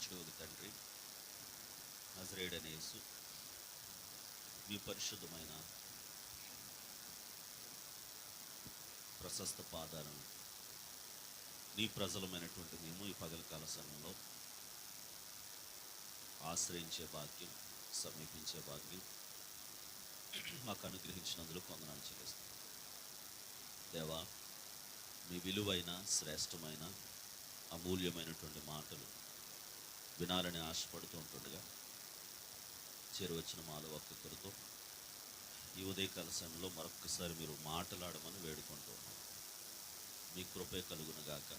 పరిశుద్ధుడు తండ్రి నజరేడనే మీ పరిశుద్ధమైన ప్రశస్త పాదాలను నీ ప్రజలమైనటువంటి మేము ఈ పగలకాల సమయంలో ఆశ్రయించే భాగ్యం సమీపించే భాగ్యం మాకు అనుగ్రహించినందులో కొందనాలు చెల్లిస్తాం దేవా మీ విలువైన శ్రేష్టమైన అమూల్యమైనటువంటి మాటలు వినాలని ఆశపడుతూ ఉంటుండగా చేరువచ్చిన మాలో ఒక్కొక్కరితో ఈ ఉదయకాల సమయంలో మరొక్కసారి మీరు మాట్లాడమని వేడుకుంటూ ఉన్నాం. మీ కృపే కలుగునుగాక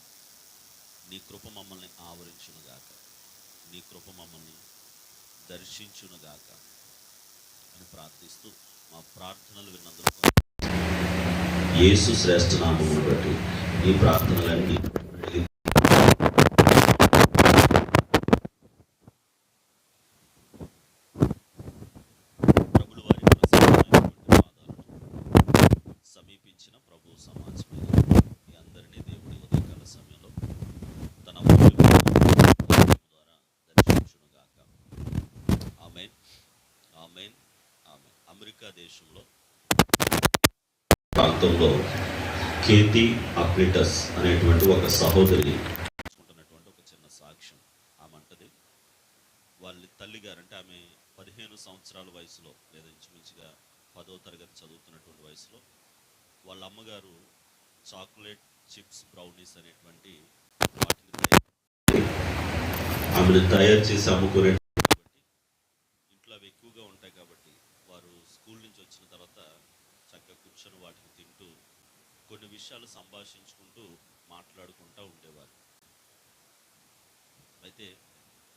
నీ కృప మమ్మల్ని ఆవరించునుగాక నీ కృప మమ్మల్ని దర్శించునుగాక అని ప్రార్థిస్తూ మా ప్రార్థనలు విన్నందుకు యేసు శ్రేష్ఠ నామమును బట్టి ఈ ప్రార్థనలన్నీ అడిగి ప్రభులు వారి ప్రసిద్ధమైనటువంటి పాదాలను సమీపించిన ప్రభు సమాజమైన మీ అందరినీ దేవుడి ఉదయకాల సమయంలో తన అమూల్యమైన వాక్యం ద్వారా దర్శించునుగాక ఆమెన్ ఆమెన్ ఆమెన్ దేశంలో ప్రాంతంలో కేతి అప్లిటస్ అనేటువంటి ఒక సహోదరి తీసుకుంటున్నటువంటి ఒక చిన్న సాక్ష్యం. ఆమె అంటది వాళ్ళ తల్లి గారు అంటే ఆమె పదిహేను సంవత్సరాల వయసులో లేదా ఇంచుమించుగా పదో తరగతి చదువుతున్నటువంటి వయసులో వాళ్ళ అమ్మగారు చాక్లెట్ చిప్స్ బ్రౌనీస్ అనేటువంటి వాటిని ఆమెను తయారు చేసి అమ్ముకునే కాబట్టి ఇంట్లో అవి ఎక్కువగా ఉంటాయి కాబట్టి వారు స్కూల్ నుంచి వచ్చిన తర్వాత చక్కగా కూర్చొని వాటిని తింటూ కొన్ని విషయాలు సంభాషించుకుంటూ మాట్లాడుకుంటూ ఉండేవారు. అయితే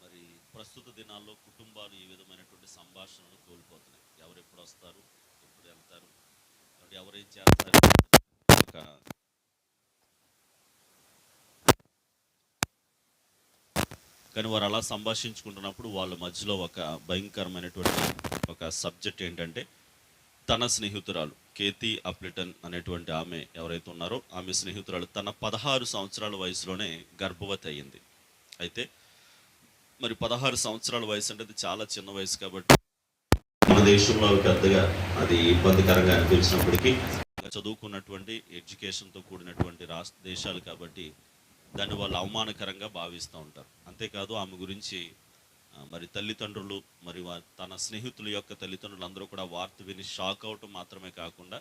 మరి ప్రస్తుత దినాల్లో కుటుంబాలు ఈ విధమైనటువంటి సంభాషణలు కోల్పోతున్నాయి. ఎవరు ఎప్పుడు వస్తారు? ఎప్పుడు వెళ్తారు? కాబట్టి ఎవరేం చేస్తారు? ఒక కానీ వారు అలా సంభాషించుకుంటున్నప్పుడు వాళ్ళ మధ్యలో ఒక భయంకరమైనటువంటి ఒక సబ్జెక్ట్ ఏంటంటే తన స్నేహితురాలు. కేతి అప్లిటన్ అనేటువంటి ఆమె ఎవరైతే ఉన్నారో ఆమె స్నేహితురాలు తన పదహారు సంవత్సరాల వయసులోనే గర్భవతి అయ్యింది. అయితే మరి పదహారు సంవత్సరాల వయసు అంటే అది చాలా చిన్న వయసు కాబట్టి మన దేశంలో పెద్దగా అది ఇబ్బందికరంగా అనిపించినప్పటికీ చదువుకున్నటువంటి ఎడ్యుకేషన్తో కూడినటువంటి రాష్ట్ర దేశాలు కాబట్టి దాన్ని వాళ్ళు అవమానకరంగా భావిస్తూ ఉంటారు. అంతేకాదు ఆమె గురించి మరి తల్లిదండ్రులు మరి తన స్నేహితుల యొక్క తల్లిదండ్రులు అందరూ కూడా వార్త విని షాక్ అవటం మాత్రమే కాకుండా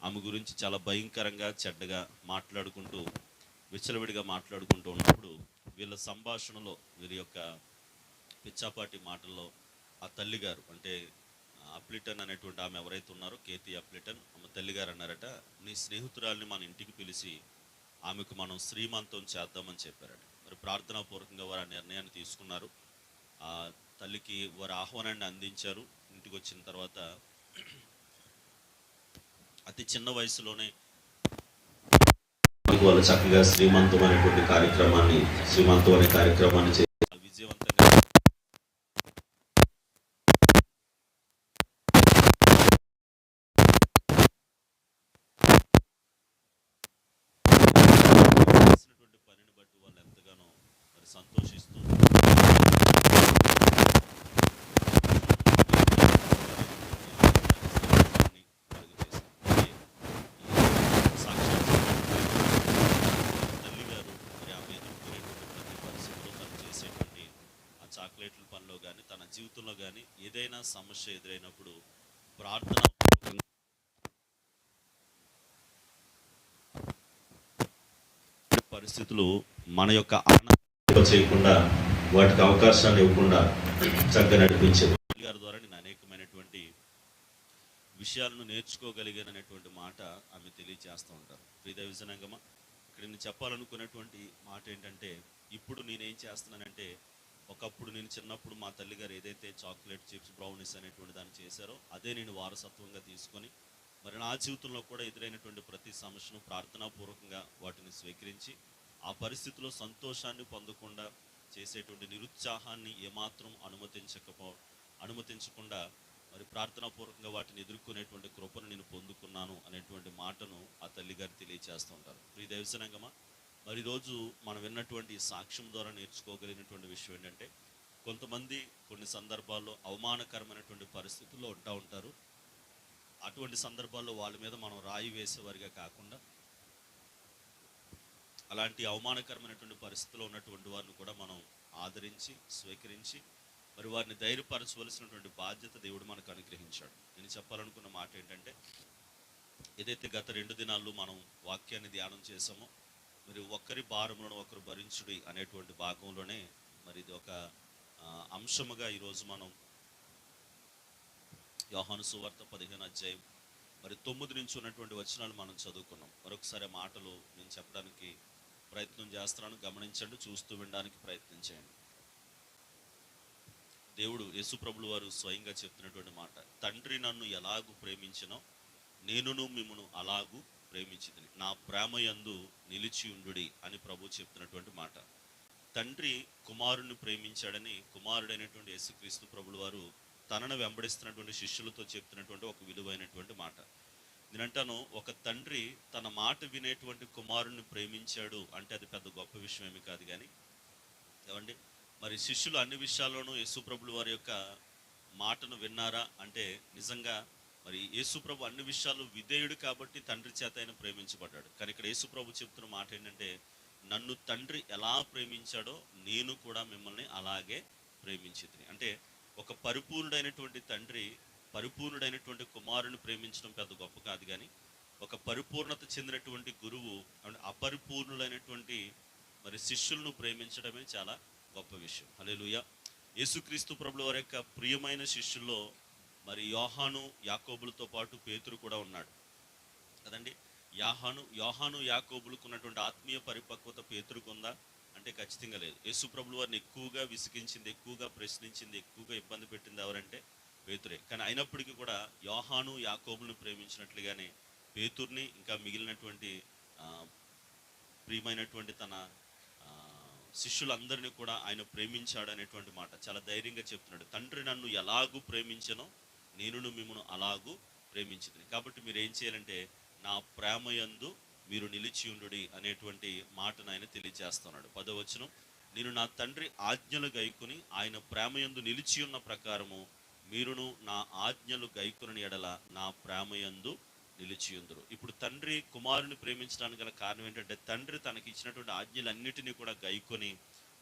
ఆమె గురించి చాలా భయంకరంగా చెడ్డగా మాట్లాడుకుంటూ విచ్చలవిడిగా మాట్లాడుకుంటూ ఉన్నప్పుడు వీళ్ళ సంభాషణలో వీరి యొక్క పిచ్చాపాటి మాటల్లో ఆ తల్లిగారు అంటే అప్లిటన్ అనేటువంటి ఆమె ఎవరైతే ఉన్నారో కేతి అప్లిటన్ ఆమె తల్లిగారు అన్నారట నీ స్నేహితురాల్ని మన ఇంటికి పిలిచి ఆమెకు మనం శ్రీమంతం చేద్దామని చెప్పారట. మరి ప్రార్థనాపూర్వకంగా వారు ఆ నిర్ణయాన్ని తీసుకున్నారు. ఆ తల్లికి వారు ఆహ్వానాన్ని అందించారు. ఇంటికి వచ్చిన తర్వాత అతి చిన్న వయసులోనే వాళ్ళు చక్కగా శ్రీమంతం అనేటువంటి కార్యక్రమాన్ని శ్రీమంతం అనే కార్యక్రమాన్ని చే- విజయవంతంగా చేసినటువంటి పనిని బట్టి వాళ్ళు ఎంతగానో మరి సంతోషిస్తూ తల్లిగారు మరి ఆమె ఎదుర్కొనేటువంటి ప్రతి పరిస్థితిలో తను చేసేటువంటి ఆ చాక్లెట్ల పనిలో కానీ తన జీవితంలో కానీ ఏదైనా సమస్య ఎదురైనప్పుడు ప్రార్థన పరిస్థితులు మన యొక్క ఆనందం చేయకుండా వాటికి అవకాశాన్ని ఇవ్వకుండా చక్కగా నడిపించేది గారి ద్వారా నేను అనేకమైనటువంటి విషయాలను నేర్చుకోగలిగాననేటువంటి మాట ఆమె తెలియజేస్తూ ఉంటారు. ప్రియద విజనంగమా ఇక్కడ నేను చెప్పాలనుకున్నటువంటి మాట ఏంటంటే ఇప్పుడు నేనేం చేస్తున్నానంటే నేను చిన్నప్పుడు మా తల్లిగారు ఏదైతే చాక్లెట్ చిప్స్ బ్రౌనీస్ అనేటువంటి దాన్ని చేశారో అదే నేను వారసత్వంగా తీసుకొని మరి నా జీవితంలో కూడా ఎదురైనటువంటి ప్రతి సమస్యను ప్రార్థనాపూర్వకంగా వాటిని స్వీకరించి ఆ పరిస్థితిలో సంతోషాన్ని పొందకుండా చేసేటువంటి నిరుత్సాహాన్ని ఏమాత్రం అనుమతించకపో అనుమతించకుండా మరి ప్రార్థనాపూర్వకంగా వాటిని ఎదుర్కొనేటువంటి కృపను నేను పొందుకున్నాను అనేటువంటి మాటను ఆ తల్లిగారు తెలియచేస్తూ ఉంటారు. ప్రియ దైవజనంగమా మరి ఈరోజు మనం విన్నటువంటి సాక్ష్యం ద్వారా నేర్చుకోగలిగినటువంటి విషయం ఏంటంటే కొంతమంది కొన్ని సందర్భాల్లో అవమానకరమైనటువంటి పరిస్థితుల్లో ఉంటా ఉంటారు. అటువంటి సందర్భాల్లో వాళ్ళ మీద మనం రాయి వేసేవారిగా కాకుండా అలాంటి అవమానకరమైనటువంటి పరిస్థితిలో ఉన్నటువంటి వారిని కూడా మనం ఆదరించి స్వీకరించి మరి వారిని ధైర్యపరచవలసినటువంటి బాధ్యత దేవుడు మనకు అనుగ్రహించాడు. నేను చెప్పాలనుకున్న మాట ఏంటంటే ఏదైతే గత రెండు దినాల్లో మనం వాక్యాన్ని ధ్యానం చేసామో మరి ఒక్కరి భారములను ఒకరు భరించుడి అనేటువంటి భాగంలోనే మరి ఇది ఒక అంశముగా ఈరోజు మనం యోహాను సువార్త పదిహేను అధ్యాయం మరి తొమ్మిది నుంచి ఉన్నటువంటి వచనాలు మనం చదువుకున్నాం. మరొకసారి మాటలు నేను చెప్పడానికి ప్రయత్నం చేస్తున్నాను. గమనించండి చూస్తూ వినడానికి ప్రయత్నం చేయండి. దేవుడు యేసుప్రభులు వారు స్వయంగా చెప్తున్నటువంటి మాట తండ్రి నన్ను ఎలాగూ ప్రేమించినో నేనును మిమ్మను అలాగూ ప్రేమించింది నా ప్రేమ యందు నిలిచి ఉండుడి అని ప్రభు చెప్తున్నటువంటి మాట. తండ్రి కుమారుని ప్రేమించాడని కుమారుడైనటువంటి యేసుక్రీస్తు ప్రభులు వారు తనను వెంబడిస్తున్నటువంటి శిష్యులతో చెప్తున్నటువంటి ఒక విలువైనటువంటి మాట. నేనంటాను ఒక తండ్రి తన మాట వినేటువంటి కుమారుని ప్రేమించాడు అంటే అది పెద్ద గొప్ప విషయం ఏమి కాదు కానీ ఏమండి? మరి శిష్యులు అన్ని విషయాల్లోనూ యేసుప్రభులు వారి యొక్క మాటను విన్నారా? అంటే నిజంగా మరి యేసుప్రభు అన్ని విషయాలు విధేయుడు కాబట్టి తండ్రి చేత ఆయన ప్రేమించబడ్డాడు. కానీ ఇక్కడ యేసుప్రభు చెప్తున్న మాట ఏంటంటే నన్ను తండ్రి ఎలా ప్రేమించాడో నేను కూడా మిమ్మల్ని అలాగే ప్రేమించింది. అంటే ఒక పరిపూర్ణుడైనటువంటి తండ్రి పరిపూర్ణుడైనటువంటి కుమారుని ప్రేమించడం పెద్ద గొప్ప కాదు కానీ ఒక పరిపూర్ణత చెందినటువంటి గురువు అంటే అపరిపూర్ణులైనటువంటి మరి శిష్యులను ప్రేమించడమే చాలా గొప్ప విషయం. హల్లెలూయ. యేసుక్రీస్తు ప్రభుల వారి యొక్క ప్రియమైన శిష్యుల్లో మరి యోహాను యాకోబులతో పాటు పేతురు కూడా ఉన్నాడు. కదండి? యాహాను యోహాను యాకోబులకు ఉన్నటువంటి ఆత్మీయ పరిపక్వత పేతురుకు అంటే ఖచ్చితంగా లేదు. యేసు ప్రభులు వారిని ఎక్కువగా విసిగించింది ఎక్కువగా ప్రశ్నించింది ఎక్కువగా ఇబ్బంది పెట్టింది ఎవరంటే పేతురే. కానీ అయినప్పటికీ కూడా యోహాను యాకోబులను ప్రేమించినట్లుగానే పేతుర్ని ఇంకా మిగిలినటువంటి ప్రియమైనటువంటి తన శిష్యులందరినీ కూడా ఆయన ప్రేమించాడు అనేటువంటి మాట చాలా ధైర్యంగా చెప్తున్నాడు. తండ్రి నన్ను ఎలాగూ ప్రేమించనో నేనును మిమ్మల్ని అలాగూ ప్రేమించింది కాబట్టి మీరు ఏం చేయాలంటే నా ప్రేమ యందు మీరు నిలిచి ఉండుడి అనేటువంటి మాటను ఆయన తెలియజేస్తున్నాడు. పదవచనం నేను నా తండ్రి ఆజ్ఞలు గైకుని ఆయన ప్రేమయందు నిలిచి ఉన్న ప్రకారము మీరును నా ఆజ్ఞలు గైకుని ఎడల నా ప్రేమయందు నిలిచియుందురు ఇప్పుడు తండ్రి కుమారుని ప్రేమించడానికి గల కారణం ఏంటంటే తండ్రి తనకి ఇచ్చినటువంటి ఆజ్ఞలన్నిటినీ కూడా గైకొని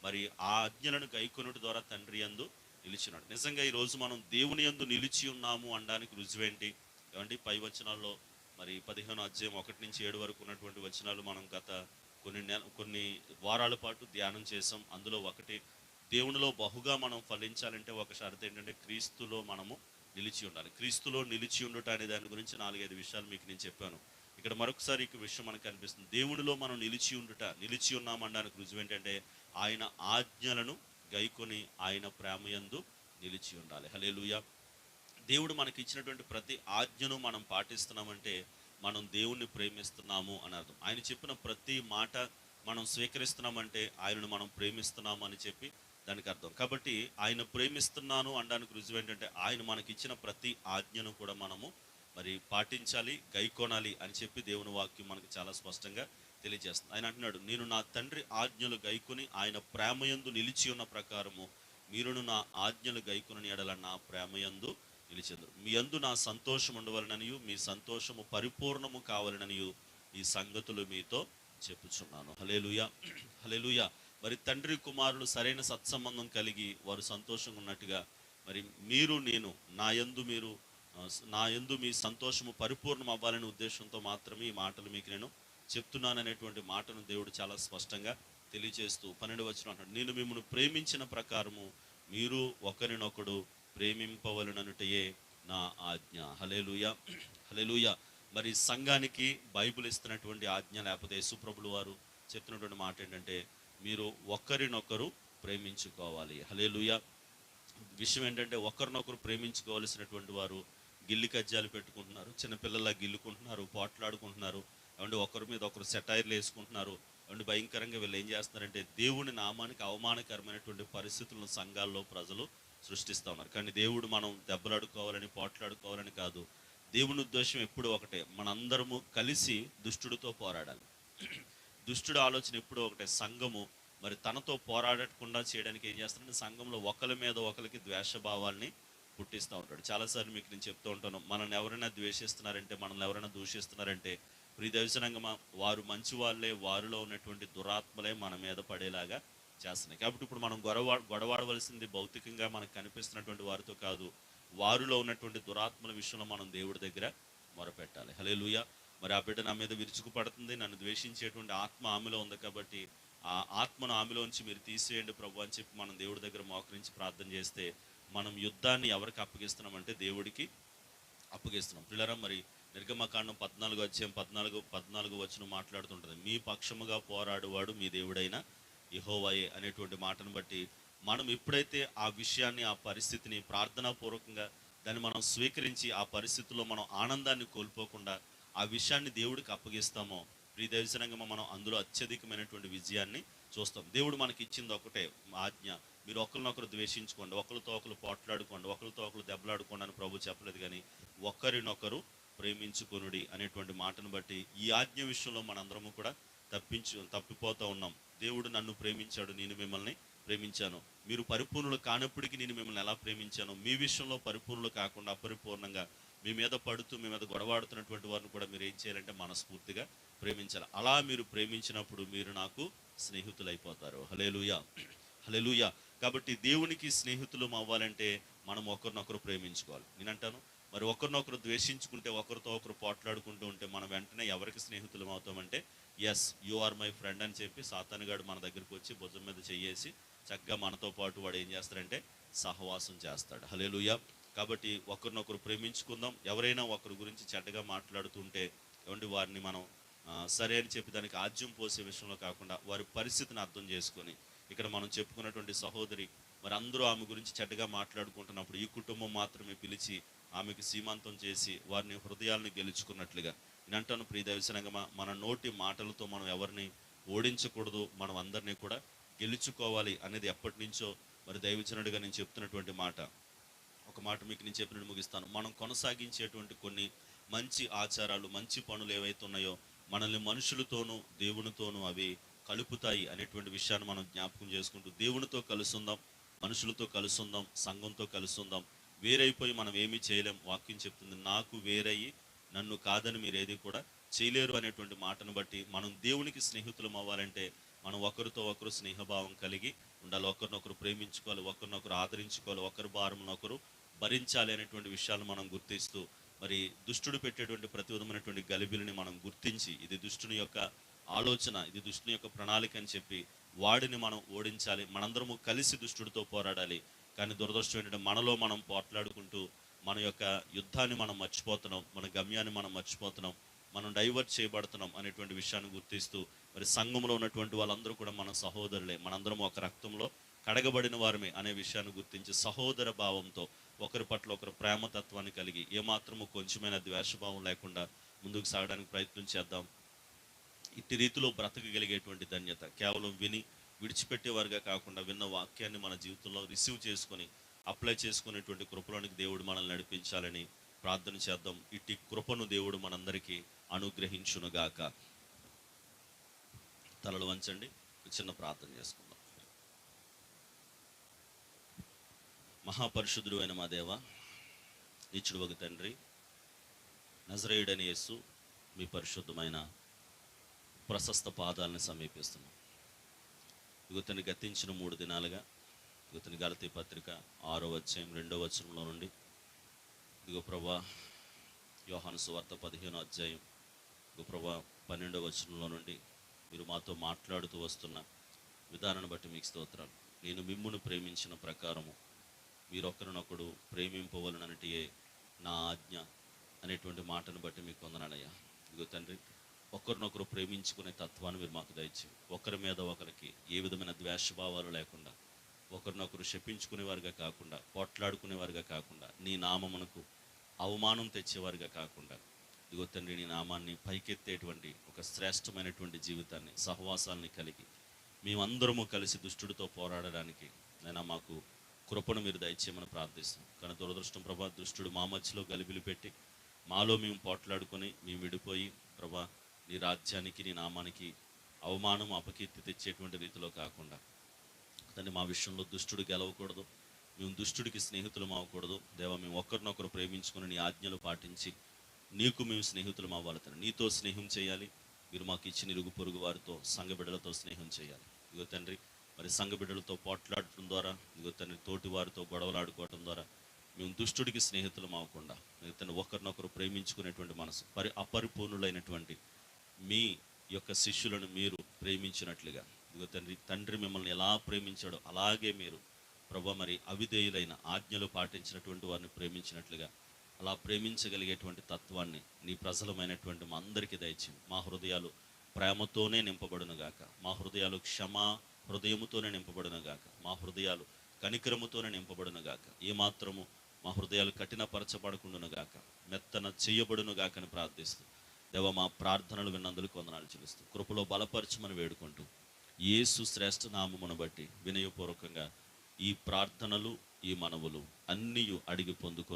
మరి ఆ ఆజ్ఞలను గైకొనుట ద్వారా తండ్రి యందు నిలిచినాడు. నిజంగా ఈ రోజు మనం దేవుని యందు నిలిచి ఉన్నాము అనడానికి రుజువేంటి? ఏమండి? పై వచనాల్లో మరి పదిహేను అధ్యాయం ఒకటి నుంచి ఏడు వరకు ఉన్నటువంటి వచనాలు మనం గత కొన్ని నెల కొన్ని వారాల పాటు ధ్యానం చేసాం అందులో ఒకటి దేవునిలో బహుగా మనం ఫలించాలంటే ఒక షరత్ ఏంటంటే క్రీస్తులో మనము నిలిచి ఉండాలి. క్రీస్తులో నిలిచి ఉండుట అనే దాని గురించి నాలుగైదు విషయాలు మీకు నేను చెప్పాను. ఇక్కడ మరొకసారి ఈ విషయం మనకు కనిపిస్తుంది. దేవునిలో మనం నిలిచి ఉండుట నిలిచి ఉన్నామనడానికి రుజువు ఏంటంటే ఆయన ఆజ్ఞలను గైకొని ఆయన ప్రేమయందు నిలిచి ఉండాలి. హలేలుయ దేవుడు మనకి ఇచ్చినటువంటి ప్రతి ఆజ్ఞను మనం పాటిస్తున్నామంటే మనం దేవుణ్ణి ప్రేమిస్తున్నాము అని అర్థం. ఆయన చెప్పిన ప్రతి మాట మనం స్వీకరిస్తున్నామంటే ఆయనను మనం ప్రేమిస్తున్నాము అని చెప్పి దానికి అర్థం. కాబట్టి ఆయన ప్రేమిస్తున్నాను అనడానికి రుజువు ఏంటంటే ఆయన మనకి ఇచ్చిన ప్రతి ఆజ్ఞను కూడా మనము మరి పాటించాలి గైకోనాలి అని చెప్పి దేవుని వాక్యం మనకు చాలా స్పష్టంగా తెలియజేస్తుంది. ఆయన అంటున్నాడు నేను నా తండ్రి ఆజ్ఞలు గైకొని ఆయన ప్రేమయందు నిలిచి ఉన్న ప్రకారము మీరును నా ఆజ్ఞలు గైకొని ఎడల నా ప్రేమయందు నిలిచెందురు మీ యందు నా సంతోషం ఉండవలననియు మీ సంతోషము పరిపూర్ణము కావాలననియు ఈ సంగతులు మీతో చెప్పుచున్నాను. హలేలుయ హలేలుయ మరి తండ్రి కుమారులు సరైన సత్సంబంధం కలిగి వారు సంతోషంగా ఉన్నట్టుగా మరి మీరు నేను నా యందు మీరు నా యందు మీ సంతోషము పరిపూర్ణం అవ్వాలనే ఉద్దేశంతో మాత్రమే ఈ మాటలు మీకు నేను చెప్తున్నాను అనేటువంటి మాటను దేవుడు చాలా స్పష్టంగా తెలియజేస్తూ పన్నెండు వచ్చిన అంటాడు నేను మిమ్మల్ని ప్రేమించిన ప్రకారము మీరు ఒకరినొకడు ప్రేమింపవలననుటయే నా ఆజ్ఞ. హలేలుయ హలేలుయ మరి సంఘానికి బైబిల్ ఇస్తున్నటువంటి ఆజ్ఞ లేకపోతే యేసుప్రభులు వారు చెప్తున్నటువంటి మాట ఏంటంటే మీరు ఒకరినొకరు ప్రేమించుకోవాలి. హలేలుయ విషయం ఏంటంటే ఒకరినొకరు ప్రేమించుకోవాల్సినటువంటి వారు గిల్లి కజ్జాలు పెట్టుకుంటున్నారు చిన్నపిల్లల్లా గిల్లుకుంటున్నారు పోట్లాడుకుంటున్నారు ఏమంటే ఒకరి మీద ఒకరు సెటైర్లు వేసుకుంటున్నారు ఏమంటే భయంకరంగా వీళ్ళు ఏం చేస్తున్నారంటే దేవుని నామానికి అవమానకరమైనటువంటి పరిస్థితులను సంఘాల్లో ప్రజలు సృష్టిస్తూ ఉన్నారు కానీ దేవుడు మనం దెబ్బలాడుకోవాలని పోట్లాడుకోవాలని కాదు. దేవుని ఉద్దేశం ఎప్పుడు ఒకటే. మనందరము కలిసి దుష్టుడితో పోరాడాలి. దుష్టుడు ఆలోచన ఎప్పుడూ ఒకటే. సంఘము మరి తనతో పోరాడకుండా చేయడానికి ఏం చేస్తారంటే సంఘంలో ఒకరి మీద ఒకరికి ద్వేషభావాల్ని పుట్టిస్తూ ఉంటాడు. చాలాసార్లు మీకు నేను చెప్తూ ఉంటాను మనల్ని ఎవరైనా ద్వేషిస్తున్నారంటే మనల్ని ఎవరైనా దూషిస్తున్నారంటే ప్రియదర్శనంగా వారు మంచి వాళ్ళే వారిలో ఉన్నటువంటి దురాత్మలే మన మీద పడేలాగా చేస్తున్నాయి. కాబట్టి ఇప్పుడు మనం గొడవ గొడవాడవలసింది భౌతికంగా మనకు కనిపిస్తున్నటువంటి వారితో కాదు వారిలో ఉన్నటువంటి దురాత్మల విషయంలో మనం దేవుడి దగ్గర మొరపెట్టాలి. హలే లూయ మరి ఆ బిడ్డ నా మీద విరుచుకుపడుతుంది నన్ను ద్వేషించేటువంటి ఆత్మ ఆమెలో ఉంది కాబట్టి ఆ ఆత్మను ఆమెలోంచి మీరు తీసేయండి ప్రభు అని చెప్పి మనం దేవుడి దగ్గర మోకరించి ప్రార్థన చేస్తే మనం యుద్ధాన్ని ఎవరికి అప్పగిస్తున్నామంటే దేవుడికి అప్పగిస్తున్నాం. పిల్లరా మరి నిర్గమకాండం పద్నాలుగు వచ్చే పద్నాలుగు పద్నాలుగు వచ్చిన మాట్లాడుతుంటుంది. మీ పక్షముగా పోరాడువాడు మీ దేవుడైన యెహోవాయే అనేటువంటి మాటను బట్టి మనం ఎప్పుడైతే ఆ విషయాన్ని ఆ పరిస్థితిని ప్రార్థనాపూర్వకంగా దాన్ని మనం స్వీకరించి ఆ పరిస్థితుల్లో మనం ఆనందాన్ని కోల్పోకుండా ఆ విషయాన్ని దేవుడికి అప్పగిస్తామో ప్రియదర్శనంగా మనం అందులో అత్యధికమైనటువంటి విజయాన్ని చూస్తాం. దేవుడు మనకి ఇచ్చింది ఒకటే ఆజ్ఞ. మీరు ఒకరినొకరు ద్వేషించుకోండి ఒకరితో ఒకరు పోట్లాడుకోండి ఒకరితో ఒకరు దెబ్బలాడుకోండి అని ప్రభు చెప్పలేదు కానీ ఒకరినొకరు ప్రేమించుకొనుడి అనేటువంటి మాటను బట్టి ఈ ఆజ్ఞ విషయంలో మనందరము కూడా తప్పించు తప్పిపోతూ ఉన్నాం. దేవుడు నన్ను ప్రేమించాడు నేను మిమ్మల్ని ప్రేమించాను. మీరు పరిపూర్ణులు కానప్పటికీ నేను మిమ్మల్ని ఎలా ప్రేమించాను మీ విషయంలో పరిపూర్ణులు కాకుండా అపరిపూర్ణంగా మీ మీద పడుతూ మీ మీద గొడవాడుతున్నటువంటి వారిని కూడా మీరు ఏం చేయాలంటే మనస్ఫూర్తిగా ప్రేమించాలి. అలా మీరు ప్రేమించినప్పుడు మీరు నాకు స్నేహితులైపోతారు. హలేలుయా హలేలుయా కాబట్టి దేవునికి స్నేహితులు అవ్వాలంటే మనం ఒకరినొకరు ప్రేమించుకోవాలి. నేనంటాను మరి ఒకరినొకరు ద్వేషించుకుంటే ఒకరితో ఒకరు పోట్లాడుకుంటూ ఉంటే మనం వెంటనే ఎవరికి స్నేహితులం అవుతామంటే yes you are my friend అని చెప్పి సాతానుగాడు మన దగ్గరికి వచ్చి భుజం మీద చెయ్యేసి చక్కగా మనతో పాటు వాడు ఏం చేస్తాడంటే సహవాసం చేస్తాడు. హలేలుయ కాబట్టి ఒకరినొకరు ప్రేమించుకుందాం. ఎవరైనా ఒకరి గురించి చెడ్డగా మాట్లాడుతుంటే ఏమంటే వారిని మనం సరే అని చెప్పి దానికి ఆజ్యం పోసే విషయంలో కాకుండా వారి పరిస్థితిని అర్థం చేసుకొని ఇక్కడ మనం చెప్పుకున్నటువంటి సహోదరి మరి అందరూ ఆమె గురించి చెడ్డగా మాట్లాడుకుంటున్నప్పుడు ఈ కుటుంబం మాత్రమే పిలిచి ఆమెకు సీమాంతం చేసి వారిని హృదయాలను గెలుచుకున్నట్లుగా. నేను అంటాను ప్రియ మన నోటి మాటలతో మనం ఎవరిని ఓడించకూడదు మనం అందరినీ కూడా గెలుచుకోవాలి అనేది ఎప్పటి నుంచో మరి దైవచనుడిగా నేను చెప్తున్నటువంటి మాట. ఒక మాట మీకు నేను చెప్పినట్టు ముగిస్తాను. మనం కొనసాగించేటువంటి కొన్ని మంచి ఆచారాలు మంచి పనులు ఏవైతే ఉన్నాయో మనల్ని మనుషులతోనూ దేవునితోనూ అవి కలుపుతాయి అనేటువంటి విషయాన్ని మనం జ్ఞాపకం చేసుకుంటూ దేవునితో కలుసుందాం. మనుషులతో కలుసుందాం సంఘంతో కలుసుందాం. వేరైపోయి మనం ఏమీ చేయలేం. వాక్యం చెప్తుంది నాకు వేరయ్యి నన్ను కాదని మీరు ఏది కూడా చేయలేరు అనేటువంటి మాటను బట్టి మనం దేవునికి స్నేహితులం అవ్వాలంటే మనం ఒకరితో ఒకరు స్నేహభావం కలిగి ఉండాలి. ఒకరినొకరు ప్రేమించుకోవాలి ఒకరినొకరు ఆదరించుకోవాలి ఒకరి భారం ఒకరు భరించాలి అనేటువంటి విషయాలు మనం గుర్తిస్తూ మరి దుష్టుడు పెట్టేటువంటి ప్రతి విధమైనటువంటి గలిబిలిని మనం గుర్తించి ఇది దుష్టుని యొక్క ఆలోచన ఇది దుష్టుని యొక్క ప్రణాళిక అని చెప్పి వాడిని మనం ఓడించాలి మనందరము కలిసి దుష్టుడితో పోరాడాలి. కానీ దురదృష్టం ఏంటంటే మనలో మనం పోట్లాడుకుంటూ మన యొక్క యుద్ధాన్ని మనం మర్చిపోతున్నాం మన గమ్యాన్ని మనం మర్చిపోతున్నాం మనం డైవర్ట్ చేయబడుతున్నాం అనేటువంటి విషయాన్ని గుర్తిస్తూ మరి సంఘంలో ఉన్నటువంటి వాళ్ళందరూ కూడా మన సహోదరులే. మనందరం ఒక రక్తంలో కడగబడిన వారమే అనే విషయాన్ని గుర్తించి సహోదర భావంతో ఒకరి పట్ల ఒకరు ప్రేమతత్వాన్ని కలిగి ఏమాత్రము కొంచెమైన ద్వేషభావం లేకుండా ముందుకు సాగడానికి ప్రయత్నం చేద్దాం. ఇట్టి రీతిలో బ్రతకగలిగేటువంటి ధన్యత కేవలం విని విడిచిపెట్టేవారుగా కాకుండా విన్న వాక్యాన్ని మన జీవితంలో రిసీవ్ చేసుకొని అప్లై చేసుకునేటువంటి కృపలోనికి దేవుడు మనల్ని నడిపించాలని ప్రార్థన చేద్దాం. ఇట్టి కృపను దేవుడు మనందరికీ అనుగ్రహించునుగాక. తలలు వంచండి చిన్న ప్రార్థన చేసుకుందాం. మహాపరిశుద్ధుడు అయిన మా దేవ నిచ్చుడు ఒక తండ్రి నజరేయుడని యేసు మీ పరిశుద్ధమైన ప్రశస్త పాదాలను సమీపిస్తున్నాం. ఇతను గతించిన మూడు దినాలుగా ఇతని గలతీ పత్రిక ఆరో అధ్యాయం రెండో వచనంలో నుండి ఇదిగో ప్రభా యోహాను సువార్త పదిహేనో అధ్యాయం ఇదిగో ప్రభా పన్నెండో వచనంలో నుండి మీరు మాతో మాట్లాడుతూ వస్తున్న విధానాన్ని బట్టి మీకు స్తోత్రాలు. నేను మిమ్మును ప్రేమించిన ప్రకారము మీరొకరినొకడు ప్రేమింపవలనటియే నా ఆజ్ఞ అనేటువంటి మాటను బట్టి మీకు వందనాలయ్యా. ఇదిగో తండ్రి ఒకరినొకరు ప్రేమించుకునే తత్వాన్ని మీరు మాకు దయచి ఒకరి మీద ఒకరికి ఏ విధమైన ద్వేషభావాలు లేకుండా ఒకరినొకరు శపించుకునేవారుగా కాకుండా పోట్లాడుకునేవారుగా కాకుండా నీ నామమునకు అవమానం తెచ్చేవారుగా కాకుండా ఇదిగో తండ్రి నీ నామాన్ని పైకెత్తేటువంటి ఒక శ్రేష్టమైనటువంటి జీవితాన్ని సహవాసాన్ని కలిగి మేమందరము కలిసి దుష్టుడితో పోరాడడానికి నేను మాకు కృపను మీరు దయచేయమని ప్రార్థిస్తాం కానీ దురదృష్టం ప్రభా దుష్టుడు మా మధ్యలో గలిబిలు పెట్టి మాలో మేము పోట్లాడుకొని మేము విడిపోయి ప్రభా నీ రాజ్యానికి నీ నామానికి అవమానం అపకీర్తి తెచ్చేటువంటి రీతిలో కాకుండా తండ్రి మా విషయంలో దుష్టుడు గెలవకూడదు. మేము దుష్టుడికి స్నేహితులం అవ్వకూడదు. దేవా మేము ఒకరినొకరు ప్రేమించుకుని నీ ఆజ్ఞలు పాటించి నీకు మేము స్నేహితులం అవ్వాలి తండ్రి. నీతో స్నేహం చేయాలి. మీరు మాకు ఇచ్చిన ఇరుగు పొరుగు వారితో సంఘ బిడ్డలతో స్నేహం చేయాలి. ఇదిగో తండ్రి మరి సంఘ బిడ్డలతో పోట్లాడటం ద్వారా ఇదిగో తండ్రి తోటి వారితో గొడవలాడుకోవటం ద్వారా మేము దుష్టుడికి స్నేహితులం అవ్వకుండా మీరు తను ఒకరినొకరు ప్రేమించుకునేటువంటి మనసు పరి అపరిపూర్ణులైనటువంటి మీ యొక్క శిష్యులను మీరు ప్రేమించినట్లుగా. ఇదిగో తండ్రి తండ్రి మిమ్మల్ని ఎలా ప్రేమించాడో అలాగే మీరు ప్రభు మరి అవిధేయులైన ఆజ్ఞలు పాటించినటువంటి వారిని ప్రేమించినట్లుగా అలా ప్రేమించగలిగేటువంటి తత్వాన్ని నీ ప్రజలమైనటువంటి మా అందరికీ దయచి మా హృదయాలు ప్రేమతోనే నింపబడును గాక. మా హృదయాలు క్షమా హృదయముతోనే నింపబడును గాక. మా హృదయాలు కనికరముతోనే నింపబడును గాక. ఏమాత్రము మా హృదయాలు కఠినపరచబడకుండును గాక. మెత్తన చేయబడును గాకని ప్రార్థిస్తూ దేవ మా ప్రార్థనలు విన్నందుకు వందనాలు చెల్లిస్తూ కృపలో బలపరచమని వేడుకుంటూ యేసు శ్రేష్ఠ నామమును బట్టి వినయపూర్వకంగా ఈ ప్రార్థనలు ఈ మనవులు అన్నీ అడిగి పొందుకొని